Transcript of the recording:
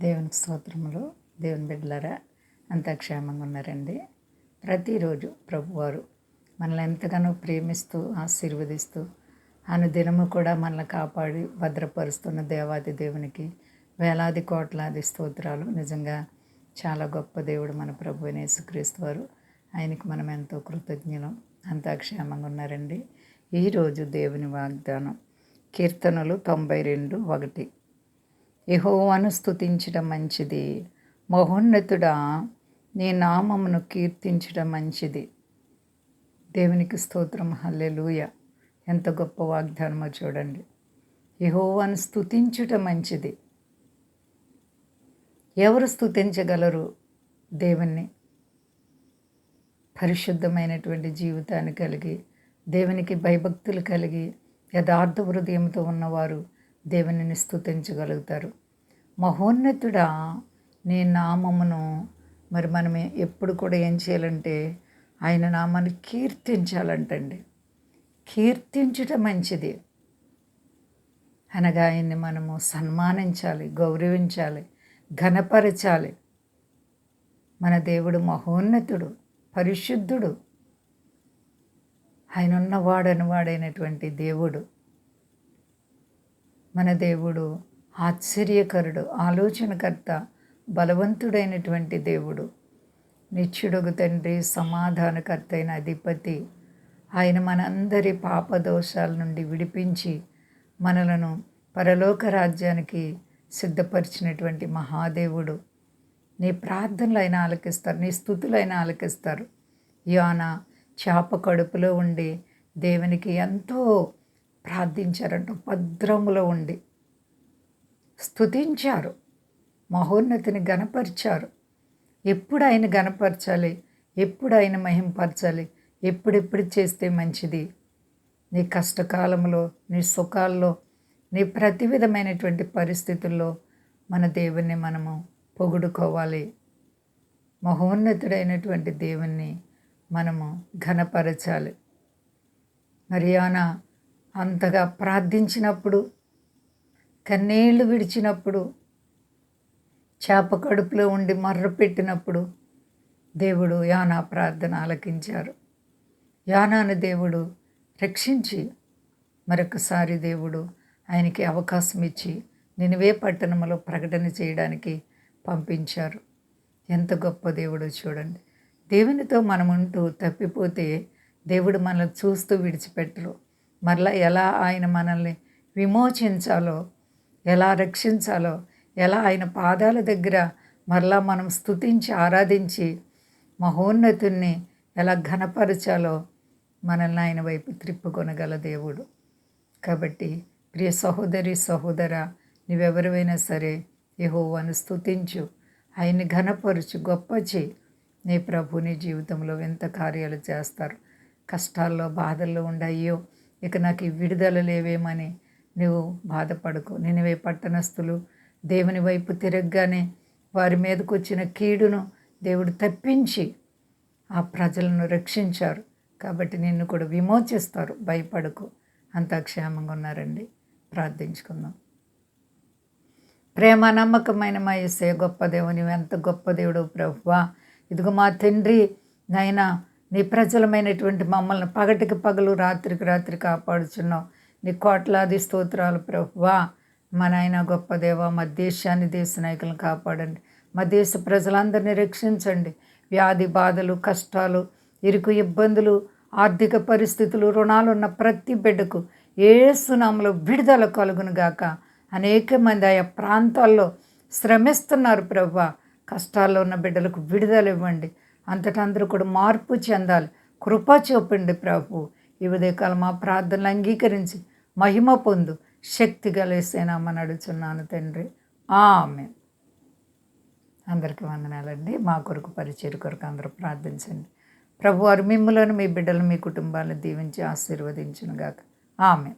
దేవునికి స్తోత్రములు దేవుని బిడ్డలారా అంతా క్షేమంగా ఉన్నారండి. ప్రతిరోజు ప్రభువారు మనల్ని ఎంతగానో ప్రేమిస్తూ ఆశీర్వదిస్తూ అనుదినము కూడా మనల్ని కాపాడి భద్రపరుస్తున్న దేవాది దేవునికి వేలాది కోట్లాది స్తోత్రాలు. నిజంగా చాలా గొప్ప దేవుడు మన ప్రభు యేసుక్రీస్తు వారు. ఆయనకి మనం ఎంతో కృతజ్ఞులం అంతా క్షేమంగా ఉన్నారండి. ఈరోజు దేవుని వాగ్దానం కీర్తనలు తొంభై రెండు ఒకటి. యహోవాను స్తుతించడం మంచిది. మహోన్నతుడా నీ నామమును కీర్తించడం మంచిది. దేవునికి స్తోత్రం. హల్లెలూయ. ఎంత గొప్ప వాగ్దానమో చూడండి. యహోవాను స్తుతించుట మంచిది. ఎవరు స్థుతించగలరు దేవుణ్ణి? పరిశుద్ధమైనటువంటి జీవితాన్ని కలిగి దేవునికి భయభక్తులు కలిగి యథార్థ హృదయంతో ఉన్నవారు దేవునిని స్తుతించగలుగుతారు. మహోన్నతుడా నీ నామమును మరి మనం ఎప్పుడు కూడా ఏం చేయాలంటే ఆయన నామాన్ని కీర్తించాలంటండి. కీర్తించటం మంచిది. అనగా ఆయన్ని మనము సన్మానించాలి గౌరవించాలి ఘనపరచాలి. మన దేవుడు మహోన్నతుడు పరిశుద్ధుడు. ఆయన ఉన్నవాడని వాడైనటువంటి దేవుడు మన దేవుడు ఆశ్చర్యకరుడు ఆలోచనకర్త బలవంతుడైనటువంటి దేవుడు. నిత్యుడుగు తండ్రి సమాధానకర్త అయిన అధిపతి. ఆయన మనందరి పాపదోషాల నుండి విడిపించి మనలను పరలోక రాజ్యానికి సిద్ధపరిచినటువంటి మహాదేవుడు. నీ ప్రార్థనలు అయినా ఆలకిస్తారు నీ స్థుతులు అయినా ఆలకిస్తారు. యోన చేప కడుపులో ఉండి దేవునికి ఎంతో ప్రార్థించారంట. భద్రములో ఉండి స్థుతించారు మహోన్నతిని గనపరిచారు ఎప్పుడు ఆయన గనపరచాలి ఎప్పుడు ఆయన మహింపరచాలి ఎప్పుడెప్పుడు చేస్తే మంచిది? నీ కష్టకాలంలో నీ సుఖాల్లో నీ ప్రతి విధమైనటువంటి పరిస్థితుల్లో మన దేవుణ్ణి మనము పొగుడుకోవాలి. మహోన్నతుడైనటువంటి దేవుణ్ణి మనము ఘనపరచాలి. మరియానా అంతగా ప్రార్థించినప్పుడు కన్నీళ్ళు విడిచినప్పుడు చేప కడుపులో ఉండి మర్ర పెట్టినప్పుడు దేవుడు యానా ప్రార్థన ఆలకించారు. యానాను దేవుడు రక్షించి మరొకసారి దేవుడు ఆయనకి అవకాశం ఇచ్చి నినివే పట్టణంలో ప్రకటన చేయడానికి పంపించారు. ఎంత గొప్ప దేవుడో చూడండి. దేవునితో మనం ఉంటూ తప్పిపోతే దేవుడు మనల్ని చూస్తూ విడిచిపెట్టరు. మరలా ఎలా ఆయన మనల్ని విమోచించాలో ఎలా రక్షించాలో ఎలా ఆయన పాదాల దగ్గర మరలా మనం స్థుతించి ఆరాధించి మహోన్నతుణ్ణి ఎలా ఘనపరచాలో మనల్ని ఆయన వైపు త్రిప్పుకొనగల దేవుడు. కాబట్టి ప్రియ సహోదరి సహోదర నువ్వెవరివైనా సరే యహోవాను స్థుతించు ఆయన్ని ఘనపరచు గొప్ప చేయి. నీ ప్రభు నీ జీవితంలో ఎంత కార్యాలు చేస్తారు? కష్టాల్లో బాధల్లో ఉండయ్యో ఇక నాకు ఈ విడుదల లేవేమని నువ్వు బాధపడకు. నినివే పట్టణస్థులు దేవుని వైపు తిరగగానే వారి మీదకు వచ్చిన కీడును దేవుడు తప్పించి ఆ ప్రజలను రక్షించారు. కాబట్టి నిన్ను కూడా విమోచిస్తారు. భయపడకు. అంతా క్షేమంగా ఉన్నారండి. ప్రార్థించుకుందాం. ప్రేమ నమ్మకమైన మా ఇసే గొప్ప దేవుని ఎంత గొప్ప దేవుడు ప్రభువా. ఇదిగో మా తండ్రి నైనా నీ ప్రజలమైనటువంటి మమ్మల్ని పగటికి పగలు రాత్రికి రాత్రి కాపాడుచున్నావు. నీ కోట్లాది స్తోత్రాలు ప్రభువా. మా నాయన గొప్ప దేవ మా దేశాన్ని దేశ నాయకులను కాపాడండి. మా దేశ ప్రజలందరినీ రక్షించండి. వ్యాధి బాధలు కష్టాలు ఇరుకు ఇబ్బందులు ఆర్థిక పరిస్థితులు రుణాలు ఉన్న ప్రతి బిడ్డకు ఏసునామలో విడుదల కలుగును గాక. అనేక మంది ఆయా ప్రాంతాల్లో శ్రమిస్తున్నారు ప్రభు కష్టాల్లో ఉన్న బిడ్డలకు విడుదల ఇవ్వండి. అంతటా అందరూ కూడా మార్పు చెందాలి. కృప చూపండి ప్రభు. ఈ ఉదయకాలం మా ప్రార్థనలు అంగీకరించి మహిమ పొందు శక్తి కలిసేనామని అడుగుతున్నాను తండ్రి. ఆమె అందరికీ వందనాలండి. మా కొరకు పరిచయం కొరకు అందరూ ప్రార్థించండి. ప్రభు వారు మిమ్మలను మీ బిడ్డలు మీ కుటుంబాలను దీవించి ఆశీర్వదించునుగాక. ఆమె